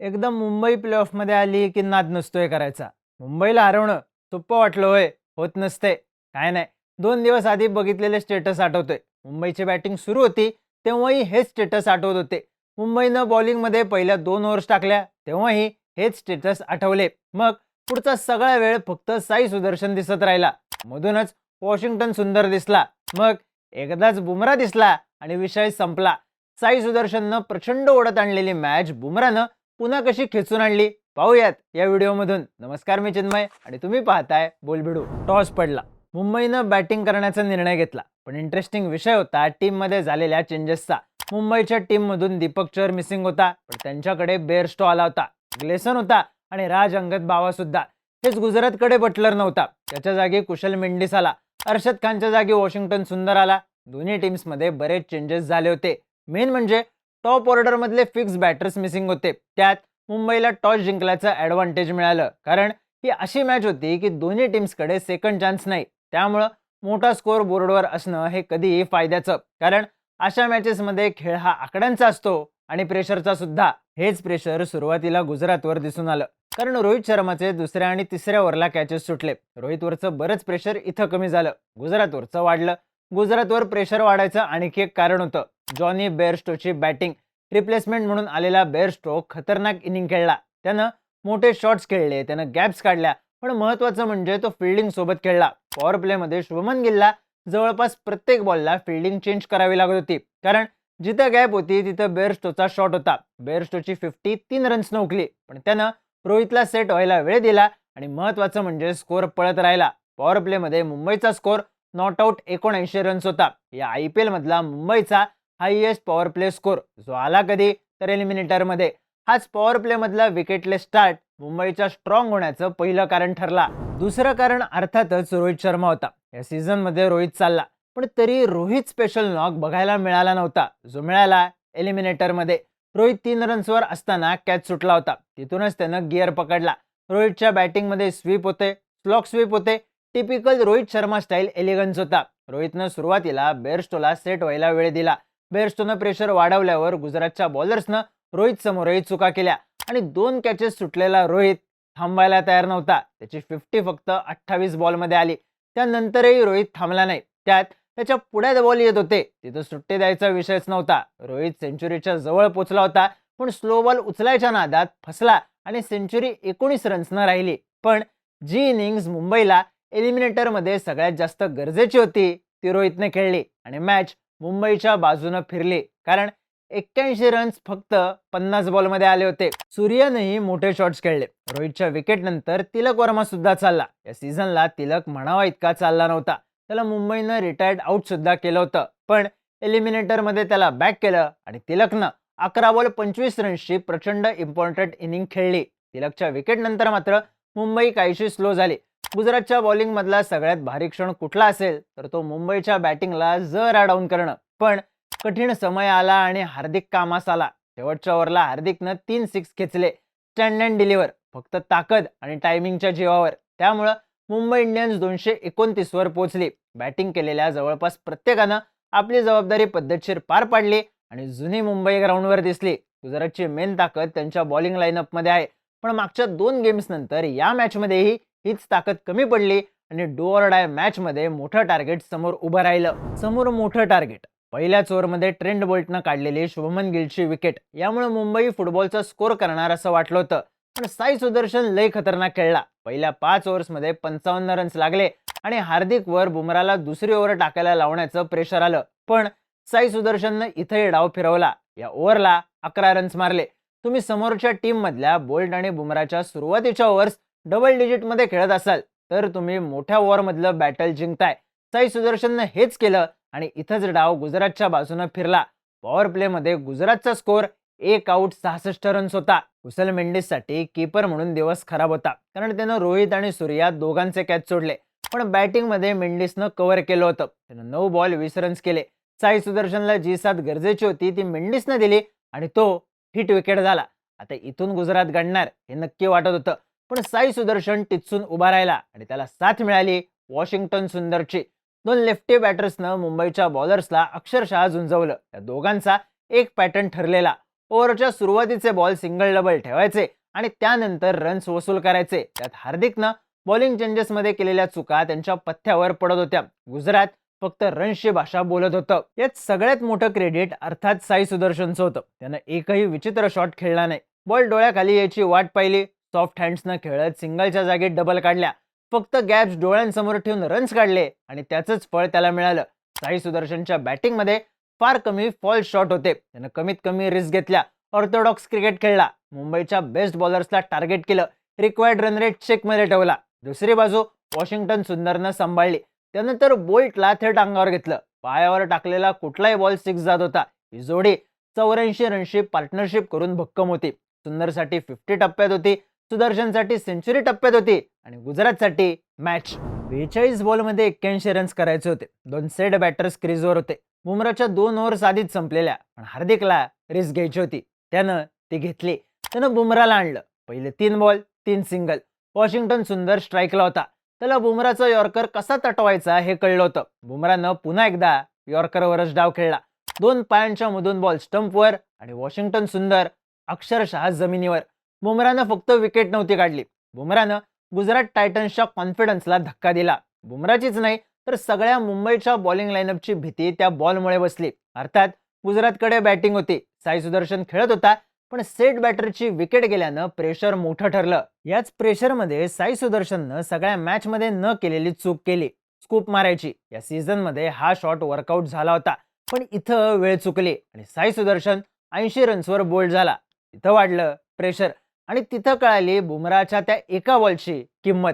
एकदम मुंबई प्लेऑफमध्ये आली की नाद नसतोय करायचा. मुंबईला हरवणं सोपं वाटलं होय होत नसते. काय नाही. दोन दिवस आधी बघितलेले स्टेटस आठवतोय. मुंबईची बॅटिंग सुरू होती तेव्हाही हेच स्टेटस आठवत होते. मुंबईनं बॉलिंगमध्ये पहिल्या दोन ओव्हर्स टाकल्या तेव्हाही हेच स्टेटस आठवले. मग पुढचा सगळा वेळ फक्त साई सुदर्शन दिसत राहिला. मधूनच वॉशिंग्टन सुंदर दिसला. मग एकदाच बुमरा दिसला आणि विषय संपला. साई सुदर्शननं प्रचंड ओढत आणलेली मॅच बुमरानं पुन्हा कशी खेचून आणली? पाहूयात या व्हिडिओमधून. नमस्कार मी चिन्मय आणि तुम्ही पाहताय बोलबिडू. टॉस पडला. मुंबईनं बॅटिंग करण्याचा निर्णय घेतला. पण इंटरेस्टिंग विषय होता टीममध्ये झालेल्या चेंजेसचा मुंबईच्या टीममधून दीपक चर मिसिंग होता पण त्यांच्याकडे बेअरस्टो आला होता. ग्लेसन होता आणि राज अंगद बावा सुद्धा. हेच गुजरातकडे बटलर नव्हता. त्याच्या जागी कुशल मेंडिस आला. अर्षद खानच्या जागी वॉशिंग्टन सुंदर आला. दोन्ही टीम्समध्ये बरेच चेंजेस झाले होते. मेन म्हणजे टॉप ऑर्डरमधले फिक्स बॅटर्स मिसिंग होते. त्यात मुंबईला टॉस जिंकल्याचं ॲडव्हान्टेज मिळालं. कारण ही अशी मॅच होती की दोन्ही टीम्सकडे सेकंड चान्स नाही. त्यामुळं मोठा स्कोअर बोर्डवर असणं हे कधीही फायद्याचं. कारण अशा मॅचेसमध्ये खेळ हा आकड्यांचा असतो आणि प्रेशरचा सुद्धा. हेच प्रेशर सुरुवातीला गुजरातवर दिसून आलं. कारण रोहित शर्माचे दुसऱ्या आणि तिसऱ्या ओव्हरला कॅचेस सुटले. रोहितवरचं बरंच प्रेशर इथं कमी झालं. गुजरातवरचं वाढलं. गुजरातवर प्रेशर वाढायचं आणखी एक कारण होतं. जॉनी बेअरस्टोची बॅटिंग रिप्लेसमेंट म्हणून आलेला बेअरस्टो खतरनाक इनिंग खेळला. त्यानं मोठे शॉट्स खेळले त्यानं गॅप्स काढल्या पण महत्वाचं म्हणजे तो फिल्डिंग सोबत खेळला. पॉवर प्लेमध्ये शुभमन गिलला जवळपास प्रत्येक बॉलला फिल्डिंग चेंज करावी लागत होती कारण जिथं गॅप होती तिथं बेअरस्टोचा शॉट होता. बेअरस्टोची फिफ्टी तीन रन्स नौकली पण त्यानं रोहितला सेट व्हायला वेळ दिला आणि महत्वाचं म्हणजे स्कोअर पळत राहिला. पॉवर प्लेमध्ये मुंबईचा स्कोअर नॉट आऊट एकोणऐंशी रन्स होता. या आय पी एलमधला मुंबईचा हायएस्ट पॉवर प्ले स्कोर. जो आला कधी? तर एलिमिनेटरमध्ये. हाच पॉवर प्लेमधला विकेटलेस स्टार्ट मुंबईच्या स्ट्रॉंग होण्याचं पहिलं कारण ठरला. दुसरं कारण अर्थातच रोहित शर्मा होता. या सीझनमध्ये रोहित चालला. पण तरी रोहित स्पेशल नॉक बघायला मिळाला नव्हता. जो मिळाला एलिमिनेटरमध्ये. रोहित तीन रन्सवर असताना कॅच सुटला होता. तिथूनच त्यानं गिअर पकडला. रोहितच्या बॅटिंगमध्ये स्वीप होते. स्लॉक स्वीप होते. Typical Rohit Sharma style elegance होता. रोहितनं सुरुवातीला बेअरस्टोला सेट व्हायला वेळ दिला. बेअरस्टोनं प्रेशर वाढवल्यावर गुजरातच्या बॉलर्सनं रोहित समोरही चुका केल्या आणि दोन कॅचेस सुटलेला रोहित थांबायला तयार नव्हता. त्याची फिफ्टी फक्त अठ्ठावीस बॉलमध्ये आली. त्यानंतरही रोहित थांबला नाही. त्यात त्याच्या पुढ्यात बॉल येत होते. तिथं सुट्टी द्यायचा विषयच नव्हता. रोहित सेंचुरीच्या जवळ पोचला होता. पण स्लो बॉल उचलायच्या नादात फसला आणि सेंचुरी एकोणीस रन्सनं राहिली. पण जी इनिंग्स मुंबईला एलिमिनेटरमध्ये सगळ्यात जास्त गरजेची होती ती रोहितने खेळली. आणि मॅच मुंबईच्या बाजूनं फिरली. कारण एक्क्याऐंशी रन्स फक्त पन्नास बॉलमध्ये आले होते. सूर्यानंही मोठे शॉट्स खेळले. रोहितच्या विकेट नंतर तिलक वर्मा सुद्धा चालला. या सीझनला तिलक म्हणावा इतका चालला नव्हता. त्याला मुंबईनं रिटायर्ड आउट सुद्धा केलं होतं. पण एलिमिनेटरमध्ये त्याला बॅक केलं आणि तिलकनं अकरा बॉल पंचवीस रन्सची प्रचंड इम्पॉर्टंट इनिंग खेळली. तिलकच्या विकेट नंतर मात्र मुंबई काहीशी स्लो झाली. गुजरातच्या बॉलिंगमधला सगळ्यात भारी क्षण कुठला असेल तर तो मुंबईच्या बॅटिंगला जरा डाऊन करणं. पण कठीण समय आला आणि हार्दिक कामास आला. शेवटच्या ओव्हरला हार्दिकनं तीन सिक्स खेचले. स्टँड अँड डिलिव्हर फक्त ताकद आणि टायमिंगच्या जीवावर. त्यामुळं मुंबई इंडियन्स दोनशे एकोणतीसवर पोहोचली. बॅटिंग केलेल्या जवळपास प्रत्येकानं आपली जबाबदारी पद्धतशीर पार पाडली आणि जुनी मुंबई ग्राउंडवर दिसली. गुजरातची मेन ताकद त्यांच्या बॉलिंग लाईनअपमध्ये आहे. पण मागच्या दोन गेम्स नंतर या मॅचमध्येही हीच ताकद कमी पडली आणि डो डाय मॅचमध्ये मोठं टार्गेट समोर उभं राहिलं. समोर मोठं टार्गेट. पहिल्याच ओव्हरमध्ये ट्रेंड बोल्टनं काढलेली शुभमन गिलची विकेट. यामुळे मुंबई फुटबॉलचा स्कोर करणार असं वाटलं होतं. पण साई सुदर्शन लय खतरनाक खेळला. पहिल्या पाच ओव्हर्समध्ये पंचावन्न रन्स लागले आणि हार्दिक वर बुमराला दुसरी ओव्हर टाकायला लावण्याचं प्रेशर आलं. पण साई सुदर्शननं इथंही डाव फिरवला. या ओव्हरला अकरा रन्स मारले. तुम्ही समोरच्या टीम मधल्या बोल्ट आणि बुमराच्या सुरुवातीच्या ओव्हर्स डबल डिजिटमध्ये खेळत असाल तर तुम्ही मोठ्या ओव्हरमधलं बॅटल जिंकताय. साई सुदर्शननं हेच केलं आणि इथंच डाव गुजरातच्या बाजूनं फिरला. पॉवर प्लेमध्ये गुजरातचा स्कोअर एक आऊट सहासष्ट रन्स होता. कुसल मेंडिससाठी कीपर म्हणून दिवस खराब होता. कारण त्यानं रोहित आणि सूर्या दोघांचे कॅच सोडले. पण बॅटिंगमध्ये मेंडिसनं कव्हर केलं होतं. त्यानं नऊ बॉल वीस रन्स केले. साई सुदर्शनला जी साथ गरजेची होती ती मेंडिसनं दिली आणि तो हिट विकेट झाला. आता इथून गुजरात गणणार हे नक्की वाटत होतं. पण साई सुदर्शन टिचून उभा राहिला आणि त्याला साथ मिळाली वॉशिंग्टन सुंदरची. दोन लेफ्टी बॅटर्सनं मुंबईच्या बॉलर्सला अक्षरशः झुंजवलं. त्या दोघांचा एक पॅटर्न ठरलेला. ओव्हरच्या सुरुवातीचे बॉल सिंगल डबल ठेवायचे आणि त्यानंतर रन्स वसूल करायचे. त्यात हार्दिकनं बॉलिंग चेंजेसमध्ये केलेल्या चुका त्यांच्या पथ्यावर पडत होत्या. गुजरात फक्त रन्सची भाषा बोलत होतं. यात सगळ्यात मोठं क्रेडिट अर्थात साई सुदर्शनचं होतं. त्यानं एकही विचित्र शॉट खेळला नाही. बॉल डोळ्याखाली यायची वाट पाहिली. सॉफ्ट हँड्सनं खेळत सिंगलच्या जागी डबल काढल्या. फक्त गॅप्स डोळ्यांसमोर ठेवून रन्स काढले आणि त्याचंच फळ त्याला मिळालं. साई सुदर्शनच्या बॅटिंगमध्ये फार कमी फॉल शॉट होते. त्यानं कमीत कमी रिस्क घेतल्या. ऑर्थोडॉक्स क्रिकेट खेळला. मुंबईच्या बेस्ट बॉलर्सला टार्गेट केलं. रिक्वायर्ड रन रेट चेकमध्ये ठेवला. दुसरी बाजू वॉशिंग्टन सुंदरनं सांभाळली. त्यानंतर बोल्टला थेट अंगावर घेतलं. पायावर टाकलेला कुठलाही बॉल सिक्स जात होता. ही जोडी चौऱ्याऐंशी रनशी पार्टनरशिप करून भक्कम होती. सुंदरसाठी फिफ्टी टप्प्यात होती. सुदर्शनसाठी सेंचुरी टप्प्यात होती आणि गुजरातसाठी मॅच बेचाळीस बॉलमध्ये एक्क्याऐंशी रन्स करायचे होते. दोन सेट बॅटर्स क्रीजवर होते. बुमराच्या दोन ओव्हर्स आधीच संपलेल्या पण हार्दिकला रिस्क घ्यायची होती. त्यानं ती घेतली. त्यानं बुमराला आणलं. पहिले तीन बॉल तीन सिंगल वॉशिंग्टन सुंदर स्ट्राईकला होता. त्याला बुमराचा यॉर्कर कसा तटवायचा हे कळलं होतं. बुमरानं पुन्हा एकदा यॉर्करवरच डाव खेळला. दोन पायांच्या मधून बॉल स्टंपवर आणि वॉशिंग्टन सुंदर अक्षरशः जमिनीवर. बुमरानं फक्त विकेट नव्हती काढली. बुमरानं गुजरात टायटन्सच्या कॉन्फिडन्सला धक्का दिला. बुमराचीच नाही तर सगळ्या मुंबईच्या बॉलिंग लाईनअपची भीती त्या बॉलमुळे बसली. अर्थात गुजरातकडे बॅटिंग होती. साई सुदर्शन खेळत होता पण सेट बॅटरची विकेट गेल्यानं प्रेशर मोठं ठरलं. याच प्रेशरमध्ये साई सुदर्शननं सगळ्या मॅचमध्ये न केलेली चूक केली. स्कूप मारायची. या सीझनमध्ये हा शॉट वर्कआउट झाला होता. पण इथं वेळ चुकली आणि साई सुदर्शन ऐंशी रन्सवर बोल्ड झाला. इथं वाढलं प्रेशर आणि तिथं कळाली बुमराच्या त्या एका बॉलची किंमत.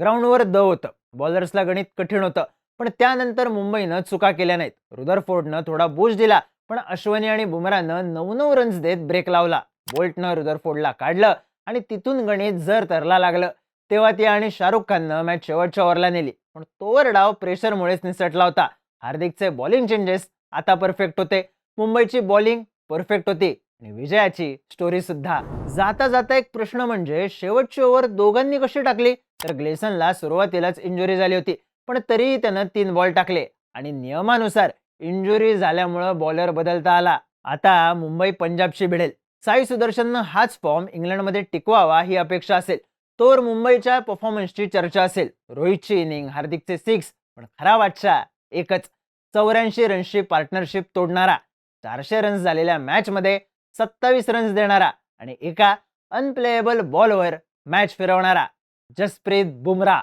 ग्राउंडवर द होतं. बॉलर्सला गणित कठीण होतं. पण त्यानंतर मुंबईनं चुका केल्या नाहीत. रुदरफोर्डनं थोडा बूज दिला पण अश्वनी आणि बुमरानं नऊ नऊ रन्स देत ब्रेक लावला. बोल्टनं रुदरफोर्डला काढलं आणि तिथून गणित जर तरला लागलं तेव्हा ती आणि शाहरुख खाननं मॅच शेवटच्या ओव्हरला नेली. पण तोवर डाव प्रेशरमुळेच निसटला होता. हार्दिकचे बॉलिंग चेंजेस आता परफेक्ट होते. मुंबईची बॉलिंग परफेक्ट होती. आणि विजयाची स्टोरी सुद्धा. जाता जाता एक प्रश्न म्हणजे शेवटची ओव्हर दोघांनी कशी टाकली? तर ग्लेसनला सुरुवातीलाच इंजुरी झाली होती पण तरीही त्यानं तीन बॉल टाकले. आणि नियमानुसार इंजुरी झाल्यामुळं बॉलर बदलता आला. आता मुंबई पंजाबशी भिडेल. साई सुदर्शननं हाच फॉर्म इंग्लंडमध्ये टिकवावा ही अपेक्षा असेल. तोवर मुंबईच्या परफॉर्मन्सची चर्चा असेल. रोहितची इनिंग हार्दिकचे सिक्स पण खरा बादशाह एकच. चौऱ्याऐंशी रन्सची पार्टनरशिप तोडणारा. चारशे रन्स झालेल्या मॅचमध्ये सत्तावीस रन्स देणारा आणि एका अनप्लेएबल बॉलवर मॅच फिरवणारा जसप्रीत बुमराह.